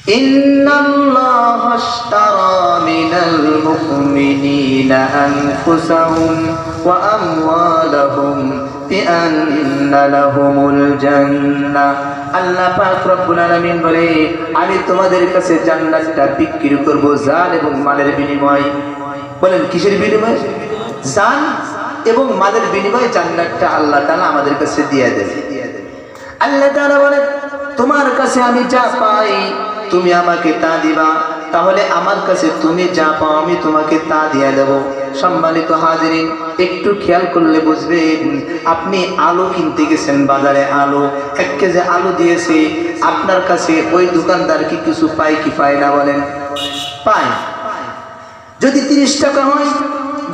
إن الله اشترى من المؤمنين أنفسهم وأموالهم بأن لهم الجنة আল্লাহ পাক রব্বুল আলামিন বলে আমি তোমাদের কাছে জান্নাতটা বিক্রি করব জান এবং মালের বিনিময় বলেন কিসের বিনিময় জান এবং মালের বিনিময়ে জান্নাতটা আল্লাহ তাআলা আমাদের কাছে দিয়ে দেবে আল্লাহ তাআলা বলেন তোমার কাছে আমি যা পাই তুমি আমাকে তা দিবা, তাহলে আমার কাছে তুমি যা পাও আমি তোমাকে তা দিয়ে দেব। সম্মানিত হাজিরিন, একটু খেয়াল করলে বুঝবেন, আপনি আলু কিনতে গেছেন বাজারে আলু, এক কেজি আলু দিয়েছে, আপনার কাছে ওই দোকানদার কি কিছু পায় কি পায় না বলেন? পায়। যদি তিরিশ টাকা হয়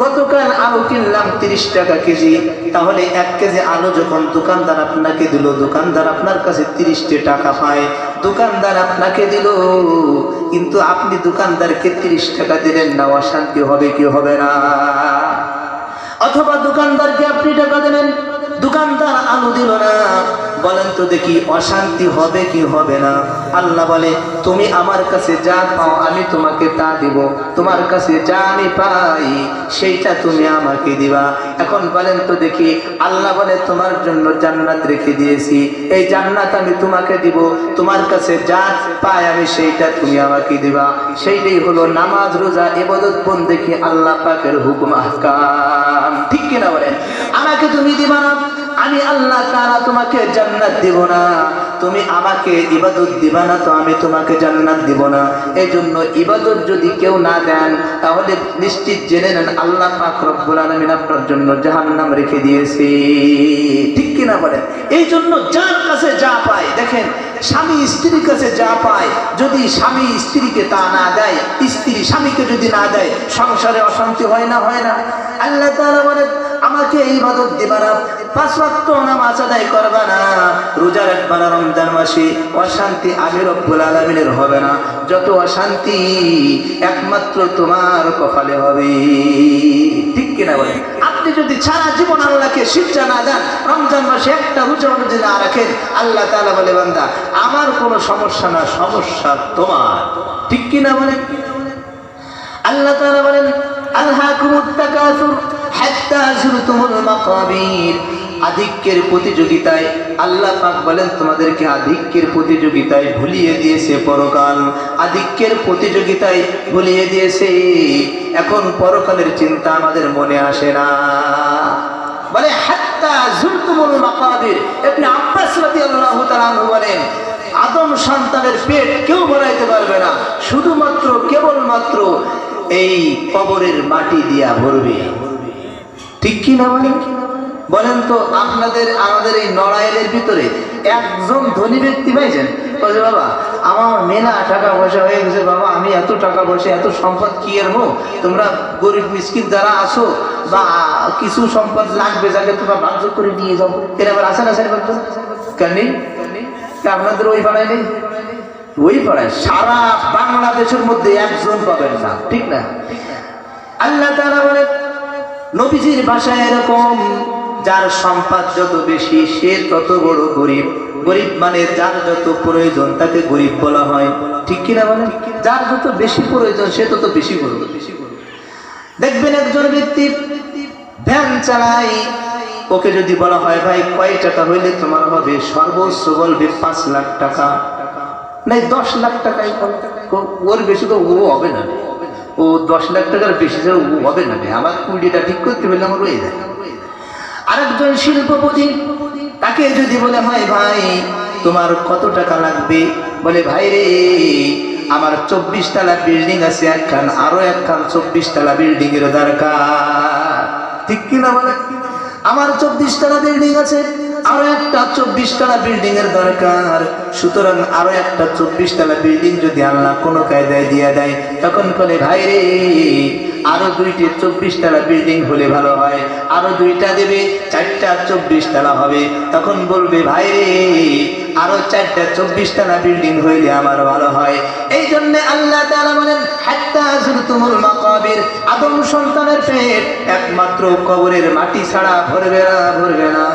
গতকাল আলু কিনলাম তিরিশ টাকা কেজি। তাহলে এক কেজি আলু যখন দোকানদার আপনাকে দিল, দোকানদার আপনার কাছে তিরিশটি টাকা পায়। দোকানদার আপনাকে দিল, কিন্তু আপনি দোকানদারকে তিরিশ টাকা দিলেন না, অশান্তি হবে কি হবে না? অথবা দোকানদারকে আপনি টাকা দিলেন, দোকানদার আলু দিল না। বলেন তো দেখি, অশান্তি হবে কি হবে না? আল্লাহ বলে, তুমি আমার কাছে যা পাও আমি তোমাকে তা দিব। তোমার কাছে যা আমি পাই, সেইটা তুমি আমাকে দিবা। এখন বলেন তো দেখি, আল্লাহ বলে, তোমার জন্য জান্নাত রেখে দিয়েছি। এই জান্নাত আমি তোমাকে দিব। তোমার কাছে যা পাই আমি সেইটা তুমি আমাকে দিবা। সেইটাই হলো নামাজ, রোজা এবাদত দেখি আল্লাহ পাকের হুকুম, আহকাম। ঠিক কিনা বলেন? আমাকে তুমি দিবা না? আমি আল্লাহ তাআলা তোমাকে জান্নাত দিব না। তুমি আমাকে ইবাদত দিবা না, তো আমি তোমাকে জান্নাত দিব না। এই জন্য ইবাদত যদি কেউ না দেন, তাহলে নিশ্চিত জেনে নেন আল্লাহ পাক আলামিন আপনার জন্য জাহান্নাম রেখে দিয়েছে। ঠিক কিনা বলেন? এই জন্য যার কাছে যা পায়, দেখেন, স্বামী স্ত্রীর কাছে যা পায়, যদি স্বামী স্ত্রীকে তা না দেয়, স্ত্রী স্বামীকে যদি না দেয়, সংসারে অশান্তি হয় না হয় না। আল্লাহ তারা বলেন, আমাকে ইবাদত দিবা না। পাঁচ ওয়াক্ত নামাজ আদায় করবা না। রোজা রাখবা না রমজান মাসে অশান্তি আমি রব্বুল আলামিনের হবে না। যত অশান্তি একমাত্র তোমার কপালে হবে। ঠিক কিনা বলেন? আপনি যদি সারা জীবন আল্লাহকে শিক্ষা না দেন, রমজান মাসে একটা রোজা যদি না রাখেন, আল্লাহ তাআলা বলে, বান্দা, আমার কোনো সমস্যা না, সমস্যা তোমার। ঠিক কিনা বলেন? আল্লাহ তাআলা বলেন, আলহাকুমুত তাকাসুর হাত্তা যুরতুমুল মাকাবির। আধিক্যের প্রতিযোগিতায় আল্লাহ পাক বলেন, তোমাদেরকে আধিক্যের প্রতিযোগিতায় ভুলিয়ে দিয়েছে পরকাল। আধিক্যের প্রতিযোগিতায় ভুলিয়ে দিয়েছে। এখন পরকালের চিন্তা আমাদের মনে আসে না। বলে, হাত্তা যুরতুমুল মাকাবির। আপনি আব্বাস তাআলা আনহু বলেন, আদম সন্তানের পেট কেউ ভরাইতে পারবে না। শুধুমাত্র, কেবলমাত্র এই কবরের মাটি দিয়া ভরবে। ঠিক কি না বলেন বলেন তো, আপনাদের, আমাদের এই নড়াইলের ভিতরে একজন ধনী ব্যক্তি পাইছেন? বলছে, বাবা, আমার মেলা টাকা পয়সা হয়ে গেছে, বাবা, আমি এত টাকা পয়সা, এত সম্পদ কি এর তোমরা গরিব মিসকিন যারা আসো বা কিছু সম্পদ লাগবে, যাকে তোমরা বাধ্য করে নিয়ে যাও। এর আবার আসেন আসেন কেন আপনাদের ওই পাড়ায় নেই? ওই পাড়ায় সারা বাংলাদেশের মধ্যে একজন পাবেন না, ঠিক না? আল্লাহ তারা বলে নবীজির ভাষায় এরকম যার সম্পদ যত বেশি, সে তত বড় গরিব। গরিব মানে যার যত প্রয়োজন, তাকে গরিব বলা হয়। ঠিক কিনা বলে যার যত বেশি প্রয়োজন, সে তত বেশি গরিব দেখবেন একজন ব্যক্তি ভ্যান চালায়। ওকে যদি বলা হয়, ভাই, কয় টাকা হইলে তোমার হবে? সর্বোচ্চ বলবে, পাঁচ লাখ টাকা। নাই, দশ লাখ টাকাই ওর বেশি তো ও হবে না। ও দশ লাখ টাকার বেশি হবে না আমার কুড়িটা ঠিক করতে পারলে আমার রয়ে যায়। আরেকজন শিল্পপতি, তাকে যদি বলে হয়, ভাই, তোমার কত টাকা লাগবে? বলে, ভাই রে, আমার চব্বিশ তালা বিল্ডিং আছে, একখান, আরও একখান চব্বিশ তালা বিল্ডিং এর দরকার। ঠিক কিনা বলে? আমার চব্বিশ তালা বিল্ডিং আছে আরও একটা চব্বিশ তলা বিল্ডিং এর দরকার। সুতরাং আরও একটা চব্বিশ তলা বিল্ডিং যদি আল্লাহ কোনো কায়দায় দিয়ে দেয়, তখন বলে, ভাই রে, আরও দুইটি চব্বিশ তলা বিল্ডিং হলে ভালো হয়। আরও দুইটা দেবে, চারটা চব্বিশ তলা হবে। তখন বলবে, ভাই রে, আরও চারটা চব্বিশ তলা বিল্ডিং হইলে আমার ভালো হয়। এই জন্য আল্লাহ তাআলা বলেন, হাত্তা তুমুল মাকাবির। আদম একমাত্র কবরের মাটি ছাড়া ভরবে না ভরবে না।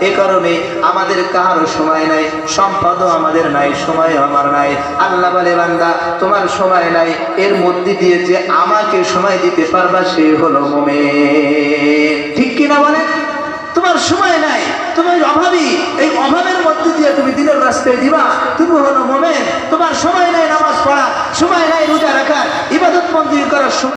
এ কারণে আমাদের কারও সময় নাই, সম্পদও আমাদের নাই সময় আমার নাই। আল্লাহ বলে, বান্দা, তোমার সময় নাই। এর মধ্যে দিয়ে যে আমাকে সময় দিতে পারবা, সে হলো মোমে ঠিক কিনা বলেন? তোমার সময় নাই তুমি অভাবী এই অভাবের মধ্যে দিয়ে তুমি দিনের রাস্তায় দিবা, তুমি হলো মোমেন। তোমার সময় নাই নামাজ পড়া, সময় নাই রোজা রাখার ইবাদত মন্দির করার সময়